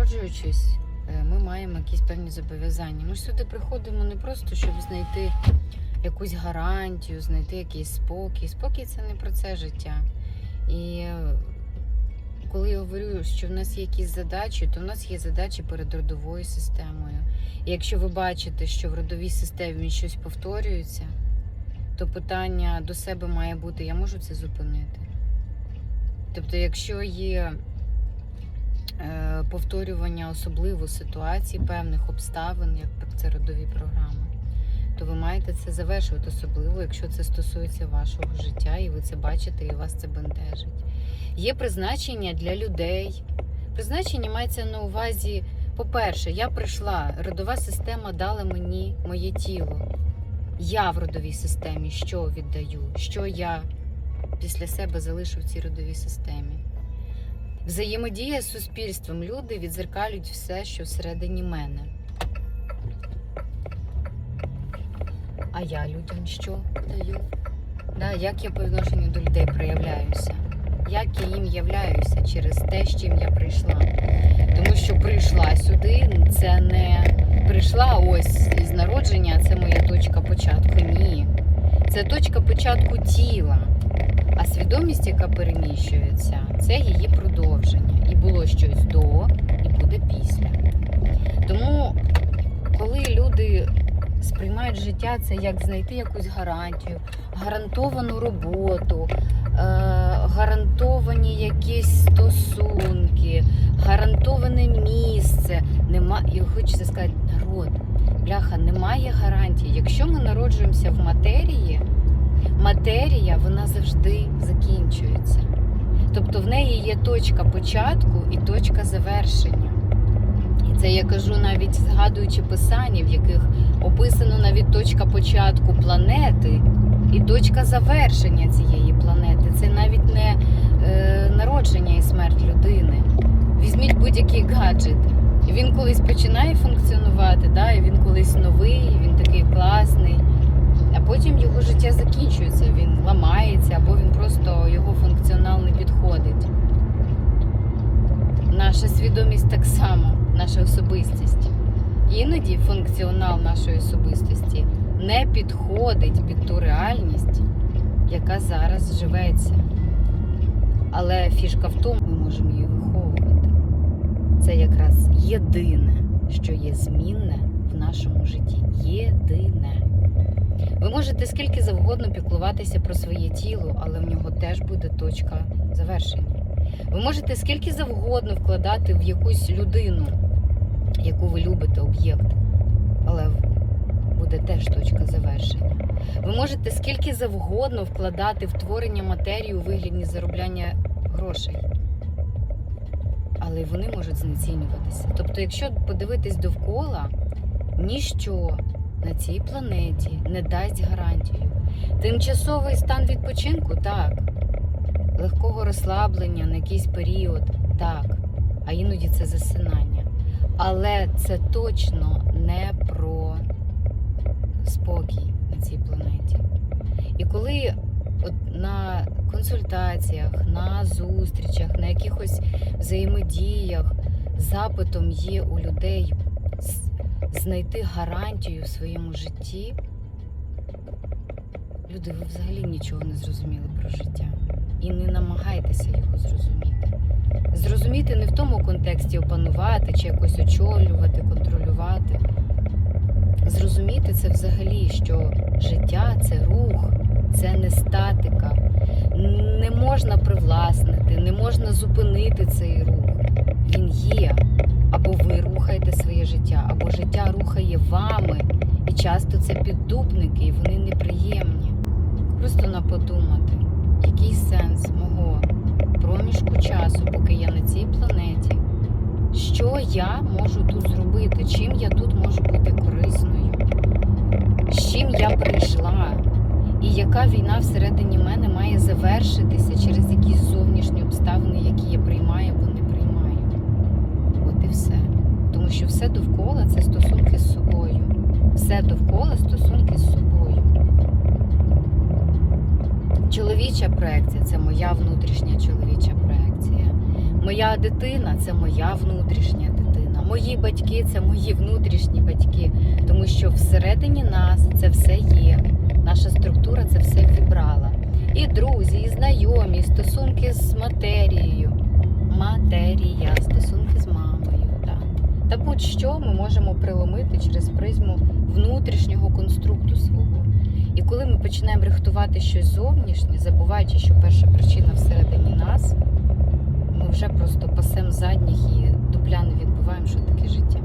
народжуючись, е, ми маємо якісь певні зобов'язання. Ми ж сюди приходимо не просто, щоб знайти якусь гарантію, знайти якийсь спокій. Спокій це не про це життя. І е, коли я говорю, що в нас є якісь задачі, то в нас є задачі перед родовою системою. І якщо ви бачите, що в родовій системі щось повторюється, то питання до себе має бути: я можу це зупинити. Тобто, якщо є повторювання особливо ситуацій, певних обставин, як це родові програми, то ви маєте це завершувати, особливо, якщо це стосується вашого життя, і ви це бачите, і вас це бентежить. Є призначення для людей. Призначення мається на увазі, по-перше, я прийшла, родова система дала мені моє тіло. Я в родовій системі що віддаю, що я після себе залишу в цій родовій системі. Взаємодія з суспільством. Люди відзеркалюють все, що всередині мене. А я людям що даю? Да, як я по відношенню до людей проявляюся? Як я їм являюся через те, з чим я прийшла? Тому що прийшла сюди, це не прийшла ось із народження, це моя точка початку. Ні. Це точка початку тіла. А свідомість, яка переміщується, це її продовження. І було щось до, і буде після. Тому, коли люди сприймають життя, це як знайти якусь гарантію, гарантовану роботу, е, гарантовані якісь стосунки, гарантоване місце. Нема, і хочеться сказати, народ, бляха, немає гарантії. Якщо ми народжуємося в матерії, матерія вона завжди закінчується. Тобто в неї є точка початку і точка завершення. І це я кажу навіть згадуючи писання, в яких описано навіть точка початку планети і точка завершення цієї планети. Це навіть не е, народження і смерть людини. Візьміть будь-який гаджет. Він колись починає функціонувати, да, і він колись новий, він такий класний, потім його життя закінчується, він ламається, або він просто його функціонал не підходить. Наша свідомість так само, наша особистість. Іноді функціонал нашої особистості не підходить під ту реальність, яка зараз живеться. Але фішка в тому, ми можемо її виховувати. Це якраз єдине, що є змінне в нашому житті. Єдине. Ви можете скільки завгодно піклуватися про своє тіло, але в нього теж буде точка завершення. Ви можете скільки завгодно вкладати в якусь людину, яку ви любите, об'єкт, але буде теж точка завершення. Ви можете скільки завгодно вкладати в творення матерії у вигляді заробляння грошей. Але вони можуть знецінюватися. Тобто, якщо подивитись довкола, ніщо на цій планеті не дасть гарантію. Тимчасовий стан відпочинку так. Легкого розслаблення на якийсь період, так. А іноді це засинання. Але це точно не про спокій на цій планеті. І коли на консультаціях, на зустрічах, на якихось взаємодіях запитом є у людей знайти гарантію в своєму житті, люди, ви взагалі нічого не зрозуміли про життя. І не намагайтеся його зрозуміти. Зрозуміти не в тому контексті опанувати чи якось очолювати, контролювати. Зрозуміти це взагалі, що життя це рух, це не статика. Не можна привласнити, не можна зупинити цей рух. Він є. Або ви рухаєте своє життя, або життя рухає вами. І часто це піддупники, і вони неприємні. Просто на подумати, який сенс мого проміжку часу, поки я на цій планеті, що я можу тут зробити, чим я тут можу бути корисною, з чим я прийшла, і яка війна всередині мене має завершитися через якісь зовнішні обставини, які я Все довкола стосунки з собою. Чоловіча проекція це моя внутрішня чоловіча проекція. Моя дитина це моя внутрішня дитина. мої батьки це мої внутрішні батьки, тому що всередині нас це все є. Наша структура це все вібрала. І друзі, і знайомі, і стосунки з матерією. Матерія, будь-що ми можемо приломити через призму внутрішнього конструкту свого. І коли ми починаємо рихтувати щось зовнішнє, забуваючи, що перша причина всередині нас, ми вже просто пасем задніх і дупляно відбуваємо, що таке життя.